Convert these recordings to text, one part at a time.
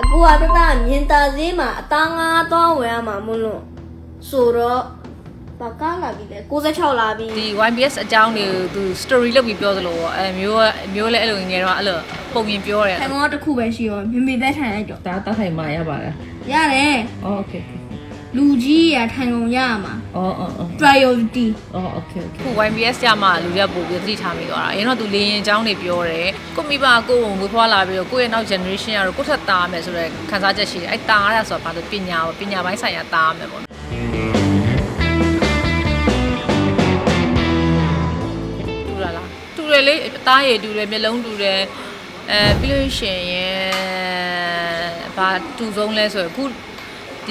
အခုကတတမြင်တာဈေးမှာအသားငါးသွားဝယ်ရမှာမလို့ဆိုတော့ဘာကားလာပြီလဲ66လာပြီ ဒီ YBS အကြောင်းတွေကိုသူ story လုပ်ပြီးပြောသလိုပေါ့အဲမျိုးကမျိုးလည်းအဲ့လိုငယ်တော့အဲ့လိုပုံရင်ပြောတယ် ထိုင်ကောင်ကတစ်ခုပဲရှိရောမြင်မြင်သက်ထိုင်လိုက်တော့ ဒါတားထိုင်มาရပါလား ရတယ် အော်โอเค လူကြီးရထိုင်ကုန်ရမှာ အော်အော်အော် priority အော်โอเคโอเค ခု YBS ကြမှာလူရက်ပို့ပြီးသတိထားမိသွားတာအရင်တော့သူလေရင်အကြောင်းတွေပြောတယ်ကိုမိဘကိုကိုမွေးဖွားလာပြီးတော့ကိုယ့်ရဲ့နောက် generation ကတော့ကိုယ့်ထက်သားမယ်ဆိုတော့ခံစားချက်ရှိတယ်အဲ့သားရတာဆိုတာဘာလို့ပညာပေါ့ပညာပိုင်းဆိုင်ရာသားမယ်ပေါ့တူလာလားတူတယ်လေအသားရည်တူတယ်မျက်လုံးတူတယ်အဲပြီးလို့ရှိရင်ဘာတူဆုံးလဲဆိုရင်အခု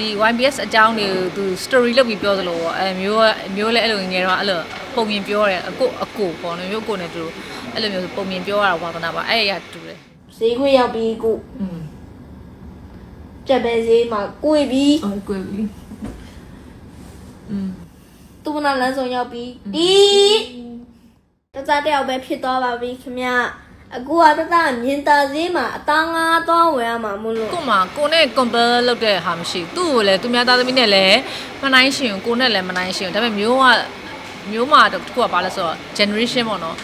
ဒီ YBS အကြောင်းတွေကိုသူ story လုပ်ပြီးပြောသလိုပေါ့အဲမျိုးကမျိုးလည်းအဲ့လိုငယ်တော့အဲ့လိုပုံမြင်ပြောတယ်အကိုအကိုပေါ့နော်မျိုးအကိုနဲ့တူအဲ့လိုမျိုးပုံမြင်ပြောရတာဝါသနာပါအဲ့ရတူတယ် ဈေးခွေရောက်ပြီကို อืม ကြက်ပဲဈေးမှာကိုယ်ပြီ အော်ကိုပြီอืม သူမနာလမ်းဆောင်ရောက်ပြီဒီတသားတယောက်ပဲဖြစ်သွားပါပြီခင်ဗျ အခုကတတမြင်တာဈေးမှာအသားငါးသွားဝယ်ရမှာမလို့ကို့မှာကိုနဲ့ compare လုပ်တဲ့ဟာမရှိဘူးသူ့ကိုလည်းသူများသားသမီးနဲ့လည်းမနိုင်ရှင်ဘူးကိုနဲ့လည်းမနိုင်ရှင်ဘူးဒါပေမဲ့မျိုးကမျိုးမှာတစ်ခုကဘာလဲဆိုတော့ generation ပေါ့နော်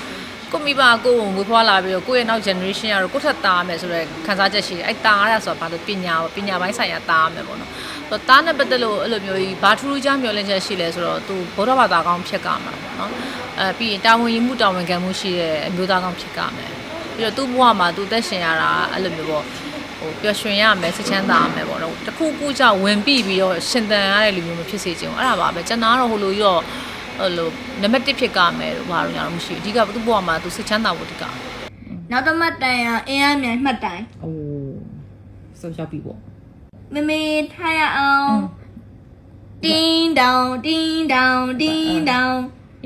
ကိုမိဘကိုကိုမွေးဖွားလာပြီးတော့ကိုယ့်ရဲ့နောက် generation ကတော့ကိုယ့်ထက်သားမယ်ဆိုတော့ခံစားချက်ရှိတယ်အဲ့သားရတာဆိုတာဘာလို့ပညာပေါ့ပညာပိုင်းဆိုင်ရာသားမယ်ပေါ့နော်ဆိုတော့သားနဲ့ပတ်သက်လို့အဲ့လိုမျိုးကြီးဘာထူးထူးခြားမျှော်လင့်ချက်ရှိလဲဆိုတော့သူဗုဒ္ဓဘာသာကောင်းဖြစ်ကြမှာပေါ့နော်အဲပြီးရင်တာဝန်ယူမှုတာဝန်ခံမှုရှိတဲ့အမျိုးသားကောင်းဖြစ်ကြမယ် ပြီးတော့သူ့ဘဝမှာသူအသက်ရှင်ရတာအဲ့လိုမျိုးပေါ့ဟိုပျော်ရွှင်ရမယ်စိတ်ချမ်းသာရမယ်ပေါ့နော်တခုခုကြောင့်ဝင်ပြီးပြီးတော့ရှင်သန်ရတဲ့လူမျိုးမဖြစ်စေချင်ဘူးအဲ့ဒါပါပဲကျွန်တော်ကတော့ဟိုလိုရောဟိုလိုနံပါတ်1ဖြစ်ကြမယ်လို့ဘာလို့ညာတော့မရှိဘူးအဓိကသူ့ဘဝမှာသူစိတ်ချမ်းသာဖို့အဓိကနောက်တစ်မှတ်တိုင်ရအင်းအားမြိုင်မှတ်တိုင်အိုးဆိုရောက်ပြီပေါ့မမေထားရအောင်တင်းတောင်တင်းတောင်တင်းတောင်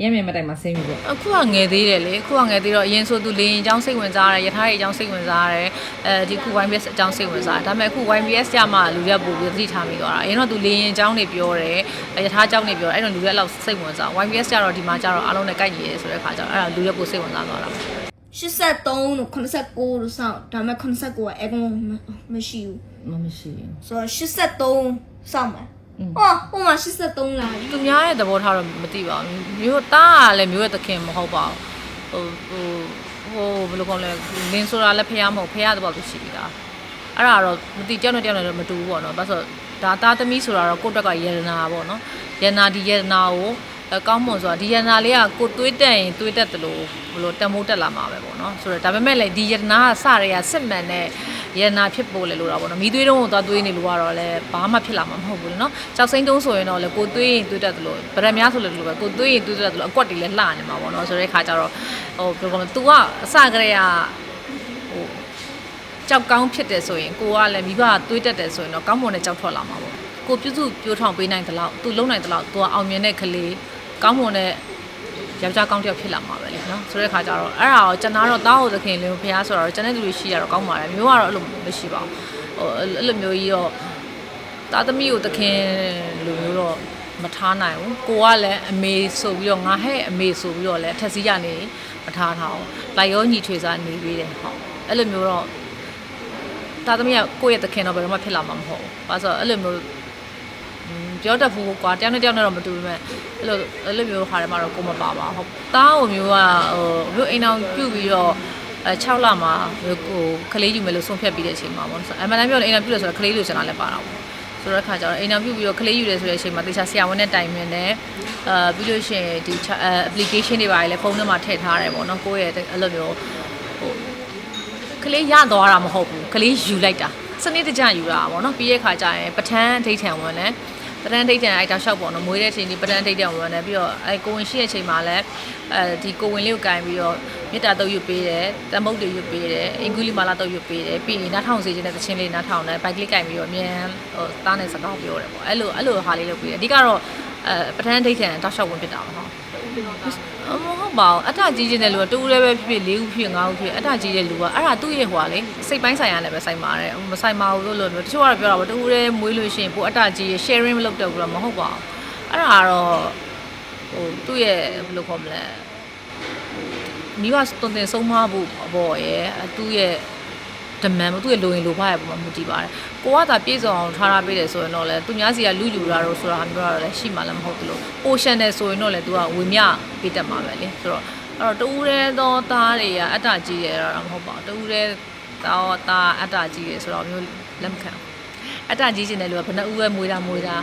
ရမ်းမြန်မတိုင်မှာဆင်းပြီပေါ့အခုကငယ်သေးတယ်လေအခုကငယ်သေးတော့အရင်ဆိုသူလေရင်အကြောင်းစိတ်ဝင်စားတယ်ယထာရဲ့အကြောင်းစိတ်ဝင်စားတယ်အဲဒီခု YBS အကြောင်းစိတ်ဝင်စားတယ်ဒါပေမဲ့အခု YBS ကြမှာလူရက်ပို့ပြီးသတိထားမိသွားတာအရင်တော့သူလေရင်အကြောင်းတွေပြောတယ်ယထာအကြောင်းတွေပြောတယ်အဲ့တော့လူရက်လောက်စိတ်ဝင်စား YBS ကြတော့ဒီမှာကြတော့အားလုံးနဲ့ကိုက်ညီရဲဆိုတဲ့ခါကျတော့အဲ့ဒါလူရက်ပို့စိတ်ဝင်စားသွားတာ83တို့89တို့စောင့်ဒါပေမဲ့89ကအဲကောင်မရှိဘူးမမရှိဘူးဆိုတော့83စောင့်မယ် ဟောဟိုမှာ83လာပြီသူများရဲ့သဘောထားတော့မသိပါဘူးမျိုးသားကလည်းမျိုးရဲ့သခင်မဟုတ်ပါဘူးဟိုဟိုဟိုဘယ်လိုကောင်းလဲလင်းဆိုတာလည်းဖះမဟုတ်ဖះတဲ့ဘောသူရှိပြီလားအဲ့ဒါတော့မသိကြောက်နေကြောက်နေတော့မတူဘူးပေါ့နော်ဘာလို့ဆိုဒါသားသမီးဆိုတာတော့ကိုယ့်တက်ကယေရနာပေါ့နော်ယေရနာဒီယေရနာကိုအကောင်းမွန်ဆိုတာဒီယေရနာလေးကကိုတွေးတက်ရင်တွေးတက်တယ်လို့ဘယ်လိုတမိုးတက်လာမှာပဲပေါ့နော်ဆိုတော့ဒါပေမဲ့လည်းဒီယေရနာကစရရစစ်မှန်တဲ့ယေ ရနာဖြစ်ဖို့လေလို့တော့ပေါ့နော်မိသွေးတုံးကိုသွားတွေးနေလို့ကတော့လည်းဘာမှဖြစ်လာမှာမဟုတ်ဘူးလေနော်ကြောက်စိမ့်တုံးဆိုရင်တော့လေကိုတွေးရင်တွေးတက်တယ်လို့ဗရက်များဆိုလည်းလို့ပဲကိုတွေးရင်တွေးတက်တယ်လို့အကွက်တွေလည်းလှနေမှာပေါ့နော်ဆိုတဲ့ခါကျတော့ဟိုဘယ်လိုကော तू ကအစကတည်းကဟိုကြောက်ကောင်းဖြစ်တယ်ဆိုရင်ကိုကလည်းမိဘကတွေးတက်တယ်ဆိုရင်တော့ကောင်းမွန်တဲ့ကြောက်ထွက်လာမှာပေါ့ကိုပြုစုပြိုးထောင်ပေးနိုင်သလောက်သူလုံနိုင်သလောက်သူကအောင်မြင်တဲ့ကလေးကောင်းမွန်တဲ့ယောက်ျားကောင်းတစ်ယောက်ဖြစ်လာမှာပဲလေ နော်ဆိုတဲ့ခါကျတော့အဲ့ဒါကိုကျွန်တော်တော့တားဟုတ်သခင်လင်းဖះဆိုတော့ကျွန်တဲ့လူတွေရှိရတော့ကောင်းပါတယ်မျိုးကတော့အဲ့လိုမရှိပါဘူးဟိုအဲ့လိုမျိုးကြီးတော့တာသမီးကိုသခင်လူမျိုးတော့မထားနိုင်ဘူးကိုကလည်းအမေဆိုပြီးတော့ငါဟဲ့အမေဆိုပြီးတော့လည်းအထက်စီးကနေမထားထားဘူးလိုက်ရောညီထွေစားနေပြီးတယ်ဟုတ်အဲ့လိုမျိုးတော့တာသမီးကကိုယ့်ရဲ့သခင်တော့ဘယ်တော့မှဖြစ်လာမှာမဟုတ်ဘူး။ဘာလို့ဆိုတော့အဲ့လိုမျိုးอืม ပြောတတ်ဘူးကွာတယောက်နဲ့တယောက်နဲ့တော့မတူဘူးမဲ့အဲ့လိုအဲ့လိုမျိုးဟာတွေမှာတော့ကိုမပါပါဟုတ်။တားကိုမျိုးကဟိုမျိုးအိမ်အောင်ပြုတ်ပြီးတော့အဲ6လမှာမျိုးကိုကလေးယူမယ်လို့ဆုံးဖြတ်ပြီးတဲ့အချိန်မှာပေါ့နော်။အမှန်တမ်းပြောရင်အိမ်အောင်ပြုတ်လို့ဆိုတော့ကလေးလိုချင်တာလည်းပါတော့ပေါ့။ဆိုတော့အခါကျတော့အိမ်အောင်ပြုတ်ပြီးတော့ကလေးယူတယ်ဆိုတဲ့အချိန်မှာတေချာဆရာဝန်နဲ့တိုင်ပင်တယ်။အာပြီးလို့ရှိရင်ဒီအဲ application တွေပါလေဖုန်းထဲမှာထည့်ထားတယ်ပေါ့နော်။ကိုယ့်ရဲ့အဲ့လိုမျိုးဟိုကလေးရသွားတာမဟုတ်ဘူးကလေးယူလိုက်တာစနစ်တကျယူတာပေါ့နော်ပြီးရဲ့ခါကျရင်ပဋ္ဌာန်းဒိဋ္ဌံဝင်တယ် ပဋ္ဌာန်းဒိဋ္ဌံအဲ့တောက်လျှောက်ပေါ့နော်မွေးတဲ့အချိန်ဒီပဋ္ဌာန်းဒိဋ္ဌံဝင်တယ်ပြီးတော့အဲ့ကိုဝင်ရှိတဲ့အချိန်မှာလည်းအဲဒီကိုဝင်လေးကိုကင်ပြီးတော့မေတ္တာတုတ်ယူပေးတယ်တမုတ်တွေယူပေးတယ်အင်္ဂုလိမာလာတုတ်ယူပေးတယ်ပြီးရင်နားထောင်စေခြင်းတဲ့သချင်းလေးနားထောင်တယ်ဘိုက်ကလေးကင်ပြီးတော့အမြန်ဟိုသားနဲ့စကားပြောတယ်ပေါ့အဲ့လိုအဲ့လိုဟာလေးလုပ်ပေးတယ်အဓိကတော့အဲပဋ္ဌာန်းဒိဋ္ဌံတောက်လျှောက်ဝင်ဖြစ်တာပါဟုတ်အ မဟုတ်ပါဘူးအထကြီးခြင်းတဲ့လူကတူရဲပဲဖြစ်ဖြစ်၄ခုဖြစ်၅ခုဖြစ်အထကြီးတဲ့လူကအဲ့ဒါသူ့ရဲ့ဟွာလေစိတ်ပိုင်းဆိုင်ရာလည်းပဲဆိုင်ပါတယ်မဆိုင်ပါဘူးလို့လို့တချို့ကတော့ပြောတာပေါ့တူရဲမွေးလို့ရှိရင်ပိုအထကြီးရဲ့ sharing မလုပ်တော့ဘူးတော့မဟုတ်ပါဘူးအဲ့ဒါကတော့ဟိုသူ့ရဲ့ဘယ်လိုခေါ်မလဲမိဘတုံတင်ဆုံးမဖို့အပေါ်ရဲ့သူ့ရဲ့ demand ပေါ့သူ့ရဲ့လိုရင်လိုဖားရပုံမှာမူတည်ပါတယ်ကိုကသာပြည့်စုံအောင်ထားထားပေးတယ်ဆိုရင်တော့လေသူများစီကလူယူတာတော့ဆိုတာဟာမျိုးတော့လည်းရှိမှလည်းမဟုတ်ဘူးလို့ portion တယ်ဆိုရင်တော့လေသူကဝေမျှပေးတတ်မှာပဲလေဆိုတော့အဲ့တော့တူးတဲ့သောသားတွေကအတ္တကြီးတယ်တော့မဟုတ်ပါဘူးတူးတဲ့သောသားအတ္တကြီးတယ်ဆိုတော့မျိုးလက်မခံဘူးအတ္တကြီးခြင်းတဲ့လူကဘယ်နှဦးပဲမွေးတာမွေးတာ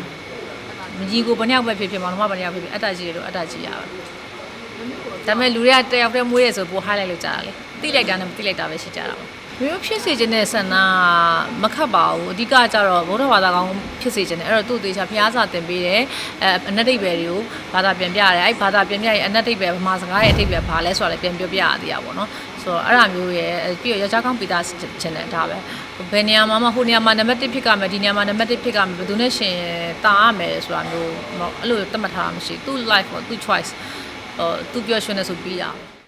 မကြီးကိုဘယ်နှယောက်ပဲဖြစ်ဖြစ်မောင်နှမဘယ်နှယောက်ဖြစ်ဖြစ်အတ္တကြီးတယ်လို့အတ္တကြီးရပါဒါပေမဲ့လူတွေကတယောက်တည်းမွေးရဆိုပို highlight လုပ်ကြတာလေတိလိုက်တာနဲ့မတိလိုက်တာပဲရှိကြတာပါ မျိုးဖြစ်စေခြင်းတဲ့ဆန္ဒမခတ်ပါဘူးအဓိကကျတော့ဗုဒ္ဓဘာသာကောင်းဖြစ်စေခြင်းတယ်အဲ့တော့သူ့သေးချာဘုရားစာသင်ပေးတယ်အဲအနတ္တိပဲတွေကိုဘာသာပြန်ပြရတယ်အဲ့ဘာသာပြန်ပြရင်အနတ္တိပဲဗမာစကားရဲ့အတိတ်ပဲဘာလဲဆိုတာလည်းပြန်ပြောပြရသေးတာပေါ့နော်ဆိုတော့အဲ့ဒါမျိုးရဲ့ပြီးတော့ယောက်ျားကောင်းပိသားခြင်းတယ်ဒါပဲဘယ်နေရာမှာမှဟိုနေရာမှာနံပါတ်1ဖြစ်ကမယ်ဒီနေရာမှာနံပါတ်1ဖြစ်ကမယ်ဘယ်သူနဲ့ရှင်တာရမယ်ဆိုတာမျိုးအဲ့လိုသတ်မှတ်ထားတာမရှိသူ့ life ပေါ့သူ့ choice ဟိုသူပြောရွှေနေဆိုပြီးတာပဲ